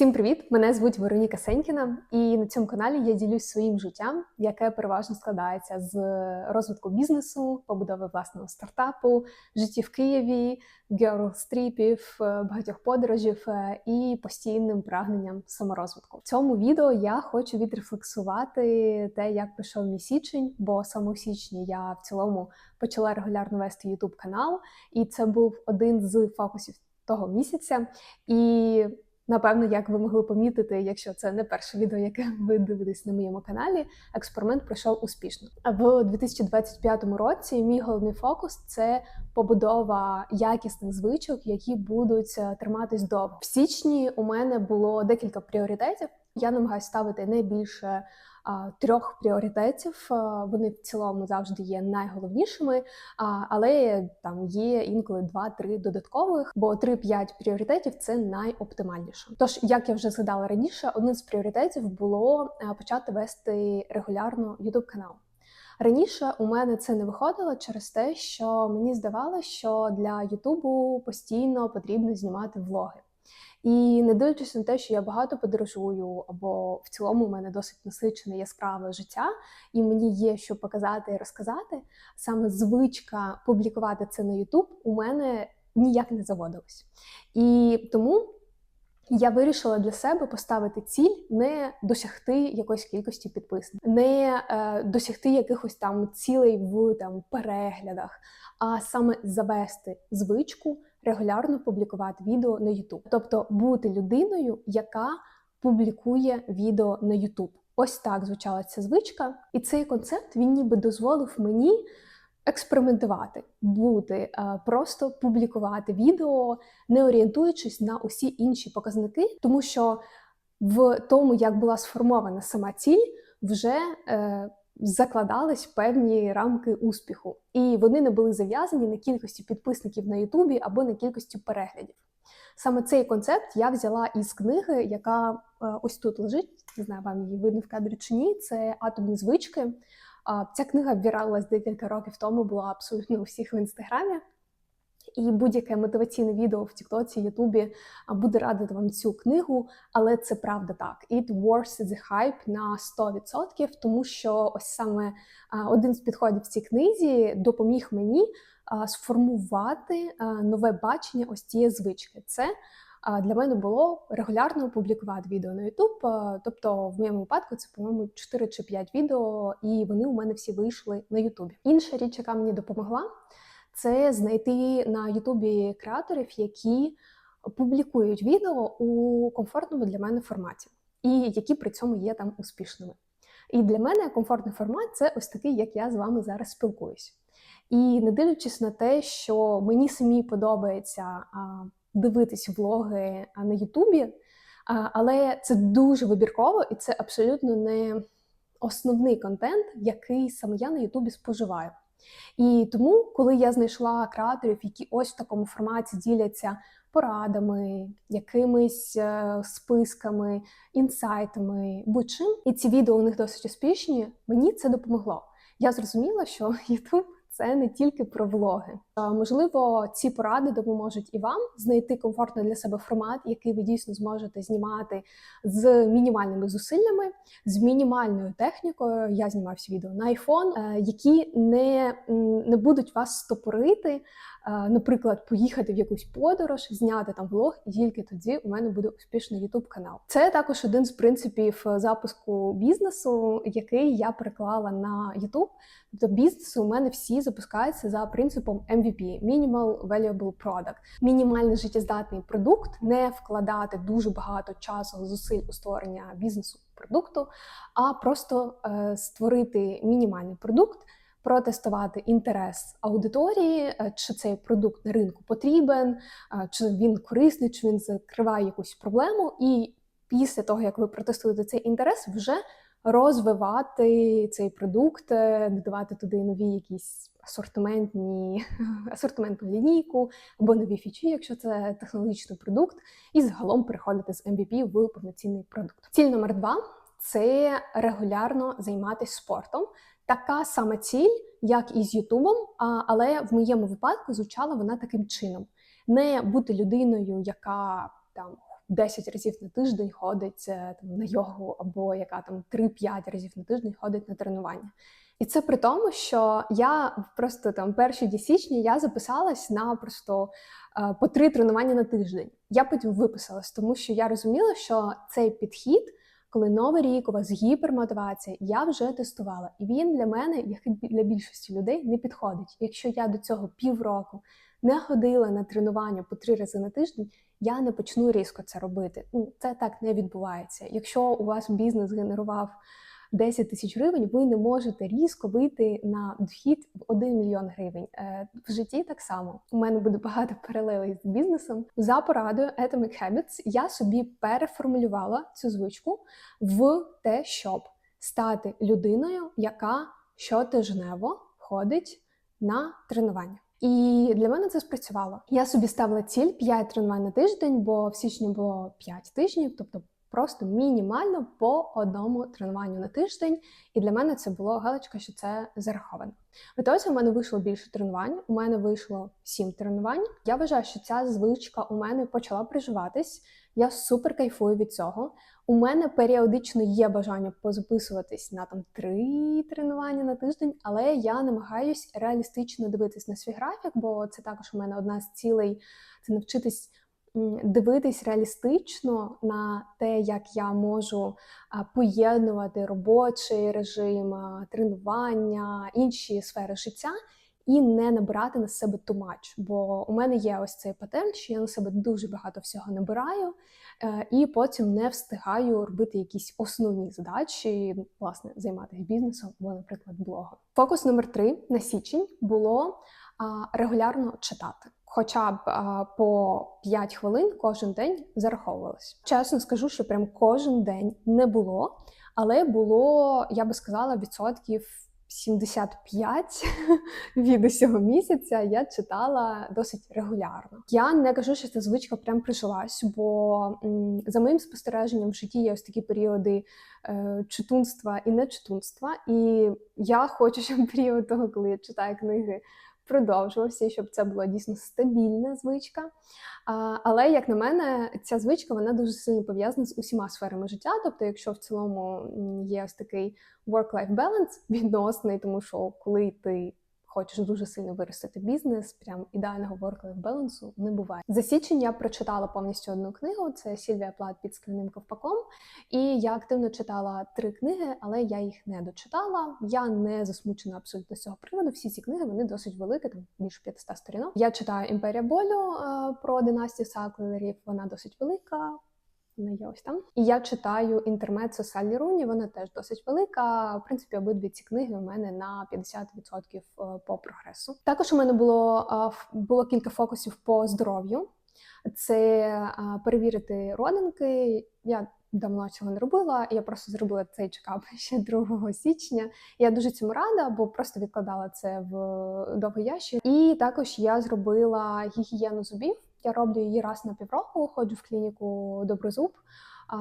Всім привіт! Мене звуть Вероніка Сенькіна, і на цьому каналі я ділюсь своїм життям, яке переважно складається з розвитку бізнесу, побудови власного стартапу, житті в Києві, георлстріпів, багатьох подорожів е, і постійним прагненням саморозвитку. В цьому відео я хочу відрефлексувати те, як пройшов мій січень, бо саме у січні я в цілому почала регулярно вести YouTube канал, і це був один з фокусів того місяця. І Напевно, як ви могли помітити, якщо це не перше відео, яке ви дивитесь на моєму каналі, експеримент пройшов успішно. В 2025 році мій головний фокус це побудова якісних звичок, які будуть е, триматись довго. В січні у мене було декілька пріоритетів. Я намагаюся ставити найбільше трьох пріоритетів. Вони в цілому завжди є найголовнішими, але там є інколи два-три додаткових, бо 3-5 пріоритетів це найоптимальніше. Тож, як я вже згадала раніше, одним з пріоритетів було почати вести регулярно youtube канал. Раніше у мене це не виходило через те, що мені здавалося, що для Ютубу постійно потрібно знімати влоги. І не дивлячись на те, що я багато подорожую, або в цілому у мене досить насичене яскраве життя, і мені є що показати і розказати. Саме звичка публікувати це на YouTube у мене ніяк не заводилась. І тому я вирішила для себе поставити ціль не досягти якоїсь кількості підписників, не е, досягти якихось там цілей в там переглядах, а саме завести звичку регулярно публікувати відео на YouTube. тобто бути людиною, яка публікує відео на YouTube. Ось так звучала ця звичка, і цей концепт він ніби дозволив мені експериментувати, бути е, просто публікувати відео, не орієнтуючись на усі інші показники, тому що в тому, як була сформована сама ціль, вже е, закладались певні рамки успіху, і вони не були зав'язані на кількості підписників на Ютубі або на кількості переглядів. Саме цей концепт я взяла із книги, яка е, ось тут лежить. Не знаю, вам її видно в кадрі чи ні. Це атомні звички. Ця книга ввіралась декілька років тому, була абсолютно у всіх в інстаграмі. І будь-яке мотиваційне відео в Тіктоці, Ютубі буде радити вам цю книгу, але це правда так. It worth the hype на 100%, тому що ось саме один з підходів в цій книзі допоміг мені сформувати нове бачення ось цієї звички. Це для мене було регулярно публікувати відео на YouTube. Тобто, в моєму випадку це, по-моєму, 4 чи 5 відео, і вони у мене всі вийшли на YouTube. Інша річ, яка мені допомогла це знайти на Ютубі креаторів, які публікують відео у комфортному для мене форматі, і які при цьому є там успішними. І для мене комфортний формат це ось такий, як я з вами зараз спілкуюсь. І не дивлячись на те, що мені самі подобається дивитись влоги на Ютубі, але це дуже вибірково і це абсолютно не основний контент, який саме я на Ютубі споживаю. І тому, коли я знайшла креаторів, які ось в такому форматі діляться порадами, якимись е, списками, інсайтами, будь-чим, і ці відео у них досить успішні, мені це допомогло. Я зрозуміла, що YouTube це не тільки про влоги. Можливо, ці поради допоможуть і вам знайти комфортний для себе формат, який ви дійсно зможете знімати з мінімальними зусиллями, з мінімальною технікою. Я знімаю всі відео на iPhone, е, які не, не будуть вас стопорити. Е, наприклад, поїхати в якусь подорож, зняти там влог, і тільки тоді у мене буде успішний youtube канал. Це також один з принципів запуску бізнесу, який я переклала на YouTube. Тобто бізнес у мене всі запускаються за принципом MVP – Minimal Valuable Product. Мінімальний життєздатний продукт, не вкладати дуже багато часу, зусиль у створення бізнесу продукту, а просто е, створити мінімальний продукт протестувати інтерес аудиторії, е, чи цей продукт на ринку потрібен, е, чи він корисний, чи він закриває якусь проблему. І після того, як ви протестуєте цей інтерес, вже розвивати цей продукт, е, додавати туди нові якісь асортиментні асортиментну лінійку або нові фічі, якщо це технологічний продукт, і загалом переходити з MVP в повноцінний продукт. Ціль номер два це регулярно займатися спортом така сама ціль, як і з Ютубом, але в моєму випадку звучала вона таким чином: не бути людиною, яка там 10 разів на тиждень ходить е, там на йогу, або яка там 3-5 разів на тиждень ходить на тренування. І це при тому, що я просто там перші дні січня я записалась на просто е, по три тренування на тиждень. Я потім виписалась, тому що я розуміла, що цей підхід, коли новий рік у вас гіпермотивація, я вже тестувала, і він для мене, як і для більшості людей, не підходить. Якщо я до цього півроку не ходила на тренування по три рази на тиждень, я не почну різко це робити. Ну це так не відбувається. Якщо у вас бізнес генерував 10 тисяч гривень, ви не можете різко вийти на дохід в 1 мільйон гривень. Е, В житті так само. У мене буде багато паралелей з бізнесом. За порадою Atomic Habits я собі переформулювала цю звичку в те, щоб стати людиною, яка щотижнево ходить на тренування. І для мене це спрацювало. Я собі ставила ціль 5 тренувань на тиждень, бо в січні було 5 тижнів, тобто просто мінімально по одному тренуванню на тиждень. І для мене це було галочка, що це зараховано. В ітозі у мене вийшло більше тренувань. У мене вийшло 7 тренувань. Я вважаю, що ця звичка у мене почала приживатись. Я супер кайфую від цього. У мене періодично є бажання позаписуватись на там три тренування на тиждень, але я намагаюсь реалістично дивитись на свій графік, бо це також у мене одна з цілей це навчитись дивитись реалістично на те, як я можу поєднувати робочий режим, тренування, інші сфери життя. І не набирати на себе тумач, бо у мене є ось цей патент, що я на себе дуже багато всього набираю, е, і потім не встигаю робити якісь основні задачі, власне, займатися бізнесом або, наприклад, блогом. Фокус номер три на січень було регулярно читати хоча б а, по 5 хвилин кожен день зараховувалось. Чесно скажу, що прям кожен день не було, але було, я би сказала, відсотків 75 від усього місяця я читала досить регулярно. Я не кажу, що ця звичка прям прижилась, бо за моїм спостереженням в житті є ось такі періоди е, читунства і нечитунства. І я хочу, щоб період того, коли я читаю книги продовжувався, щоб це була дійсно стабільна звичка. Але, як на мене, ця звичка вона дуже сильно пов'язана з усіма сферами життя. Тобто, якщо в цілому є ось такий work-life balance відносний, тому що коли ти хочеш дуже сильно виростити бізнес, прям ідеального work-life балансу не буває. За січень я прочитала повністю одну книгу. Це Сільвія Плат під скляним ковпаком. І я активно читала три книги, але я їх не дочитала. Я не засмучена абсолютно з цього приводу. Всі ці книги вони досить великі, там більше 500 сторінок. Я читаю імперія болю е, про династію Саклерів. Вона досить велика. Вона є ось там. І я читаю інтермецо Саллі Руні, вона теж досить велика. В принципі, обидві ці книги у мене на 50% е, по прогресу. Також у мене було було кілька фокусів по здоров'ю. Це перевірити родинки. Я давно цього не робила. Я просто зробила цей чекап ще 2 січня. Я дуже цьому рада, бо просто відкладала це в довгий ящик. І також я зробила гігієну зубів. Я роблю її раз на півроку, ходжу в клініку Доброзуб.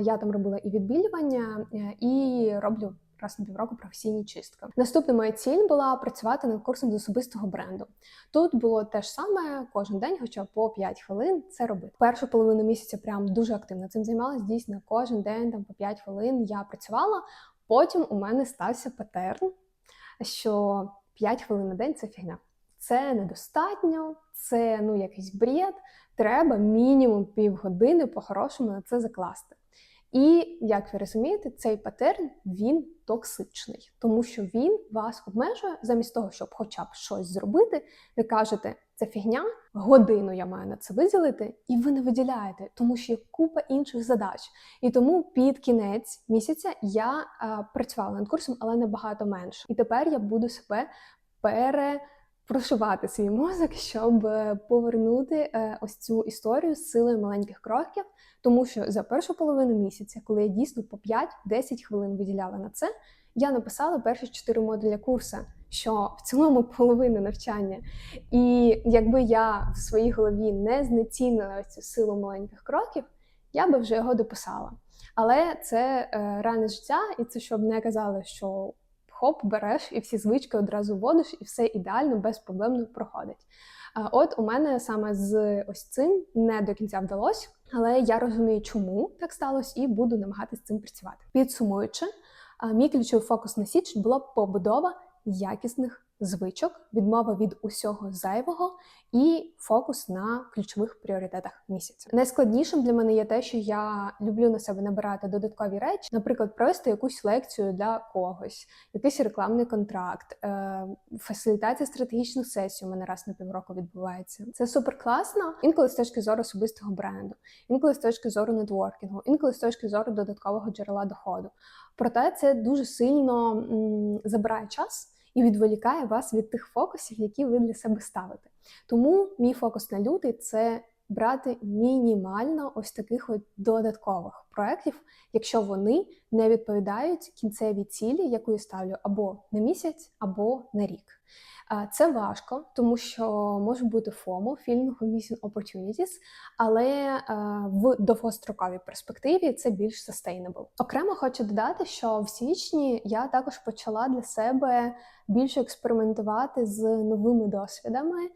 Я там робила і відбілювання, е, і роблю раз на півроку професійні чистки. Наступна моя ціль була працювати над курсом з особистого бренду. Тут було те ж саме кожен день, хоча по 5 хвилин це робити. Першу половину місяця прям дуже активно цим займалась. Дійсно, кожен день там по 5 хвилин я працювала. Потім у мене стався патерн, що 5 хвилин на день це фігня. Це недостатньо, це ну якийсь бред треба мінімум півгодини по-хорошому на це закласти. І як ви розумієте, цей патерн він токсичний, тому що він вас обмежує замість того, щоб хоча б щось зробити. Ви кажете, це фігня, годину я маю на це виділити, і ви не виділяєте, тому що є купа інших задач. І тому під кінець місяця я а, працювала над курсом, але набагато менше. І тепер я буду себе пере прошивати свій мозок, щоб е, повернути е, ось цю історію з силою маленьких кроків, тому що за першу половину місяця, коли я дійсно по 5-10 хвилин виділяла на це, я написала перші чотири модуля курсу, що в цілому половина навчання. І якби я в своїй голові не знецінила цю силу маленьких кроків, я би вже його дописала. Але це е, реальне життя, і це щоб не казали, що хоп, береш і всі звички одразу вводиш, і все ідеально, безпроблемно проходить. От у мене саме з ось цим не до кінця вдалося, Але я розумію, чому так сталося, і буду намагатися цим працювати. Підсумуючи, мій ключовий фокус на січ була побудова якісних звичок, відмова від усього зайвого і фокус на ключових пріоритетах місяця. Найскладнішим для мене є те, що я люблю на себе набирати додаткові речі, наприклад, провести якусь лекцію для когось, якийсь рекламний контракт, е, фасилітація стратегічних сесій у мене раз на півроку відбувається. Це супер класно. Інколи з точки зору особистого бренду, інколи з точки зору нетворкінгу, інколи з точки зору додаткового джерела доходу. Проте це дуже сильно м, забирає час і відволікає вас від тих фокусів, які ви для себе ставите. Тому мій фокус на лютий це брати мінімально ось таких от додаткових проєктів, якщо вони не відповідають кінцевій цілі, яку я ставлю або на місяць, або на рік. Це важко, тому що може бути FOMO, Feeling of Missing Opportunities, але е, в довгостроковій перспективі це більш sustainable. Окремо хочу додати, що в січні я також почала для себе більше експериментувати з новими досвідами.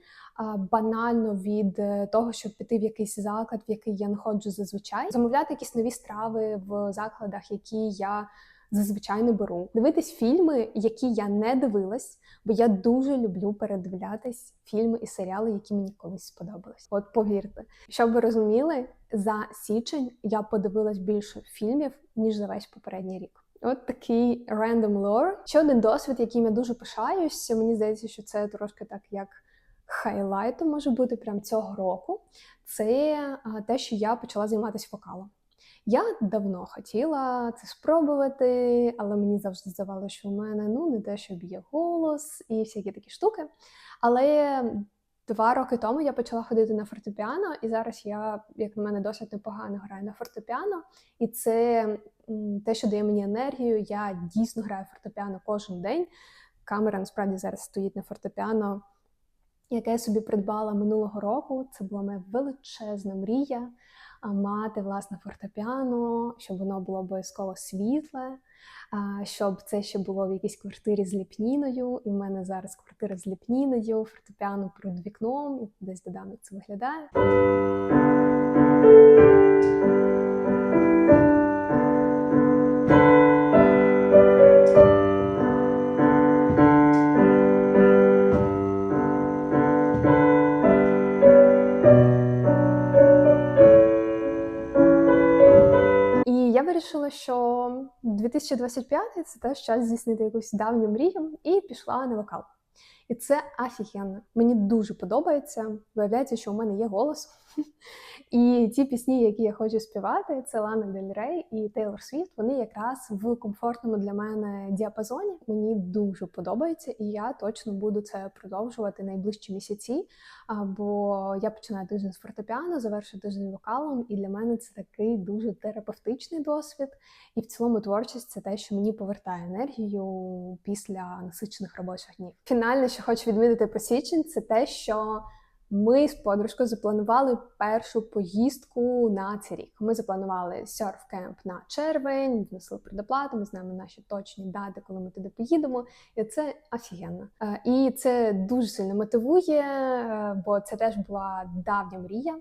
Банально від того, щоб піти в якийсь заклад, в який я не зазвичай, замовляти якісь нові страви в закладах, які я зазвичай не беру, дивитись фільми, які я не дивилась, бо я дуже люблю передивлятись фільми і серіали, які мені колись сподобались. От повірте, щоб ви розуміли, за січень я подивилась більше фільмів ніж за весь попередній рік. От такий random lore. Ще один досвід, яким я дуже пишаюсь. Мені здається, що це трошки так як хайлайтом може бути прям цього року. Це те, що я почала займатися вокалом. Я давно хотіла це спробувати, але мені завжди здавалося, що в мене ну не те, щоб є голос і всякі такі штуки. Але два роки тому я почала ходити на фортепіано, і зараз я, як на мене, досить непогано граю на фортепіано. І це те, що дає мені енергію. Я дійсно граю фортепіано кожен день. Камера насправді зараз стоїть на фортепіано, яке я собі придбала минулого року. Це була моя величезна мрія мати власне фортепіано, щоб воно було обов'язково світле, щоб це ще було в якійсь квартирі з ліпніною. І в мене зараз квартира з ліпніною, фортепіано перед вікном, і десь додам, як це виглядає. 2025 це теж час здійснити якусь давню мрію, і пішла на вокал. І це офігенно. Мені дуже подобається. Виявляється, що у мене є голос. І ті пісні, які я хочу співати, це Лана Дель Рей і Тейлор Свіфт. Вони якраз в комфортному для мене діапазоні. Мені дуже подобається, і я точно буду це продовжувати найближчі місяці. Бо я починаю тиждень з фортепіано, завершую тиждень вокалом, і для мене це такий дуже терапевтичний досвід. І в цілому творчість це те, що мені повертає енергію після насичених робочих днів. Фінальне, що хочу відмітити про січень, це те, що ми з подружкою запланували першу поїздку на цей рік. Ми запланували серф-кемп на червень, внесли предоплату, ми знаємо наші точні дати, коли ми туди поїдемо. І це офігенно. Е, І це дуже сильно мотивує, е, бо це теж була давня мрія,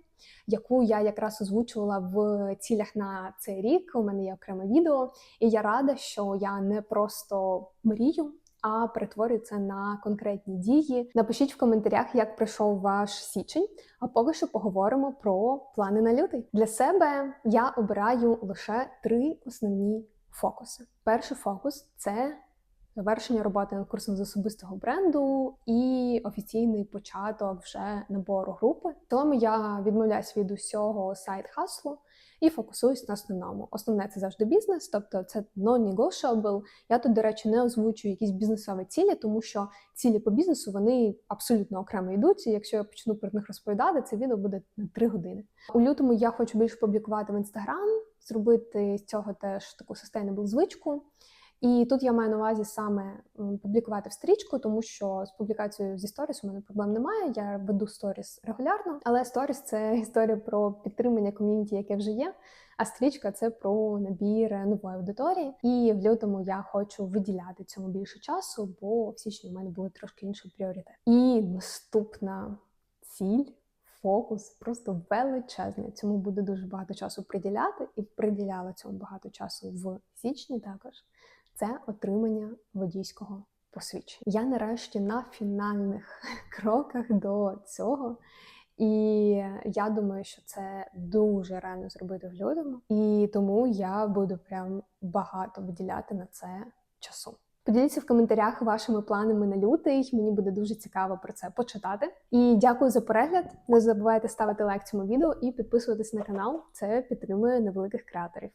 яку я якраз озвучувала в цілях на цей рік. У мене є окреме відео, і я рада, що я не просто мрію а перетворюю це на конкретні дії. Напишіть в коментарях, як пройшов ваш січень. А поки що поговоримо про плани на лютий. Для себе я обираю лише три основні фокуси. Перший фокус це завершення роботи над курсом з особистого бренду і офіційний початок вже набору групи. Тому я відмовляюсь від усього сайт-хаслу і фокусуюсь на основному. Основне це завжди бізнес, тобто це non-negotiable. Я тут, до речі, не озвучую якісь бізнесові цілі, тому що цілі по бізнесу вони абсолютно окремо йдуть. І якщо я почну про них розповідати, це відео буде на 3 години. У лютому я хочу більше публікувати в інстаграм, зробити з цього теж таку sustainable звичку. І тут я маю на увазі саме публікувати в стрічку, тому що з публікацією зі сторіс у мене проблем немає. Я веду сторіс регулярно, але сторіс це історія про підтримання ком'юніті, яке вже є. А стрічка це про набір нової аудиторії. І в лютому я хочу виділяти цьому більше часу, бо в січні у мене буде трошки інший пріоритет. І наступна ціль, фокус просто величезний. Цьому буде дуже багато часу приділяти, і приділяла цьому багато часу в січні також. Це отримання водійського посвідчення. Я нарешті на фінальних кроках до цього. І я думаю, що це дуже реально зробити в лютому, і тому я буду прям багато виділяти на це часу. Поділіться в коментарях вашими планами на лютий. Мені буде дуже цікаво про це почитати. І дякую за перегляд. Не забувайте ставити лайк цьому відео і підписуватись на канал. Це підтримує невеликих креаторів.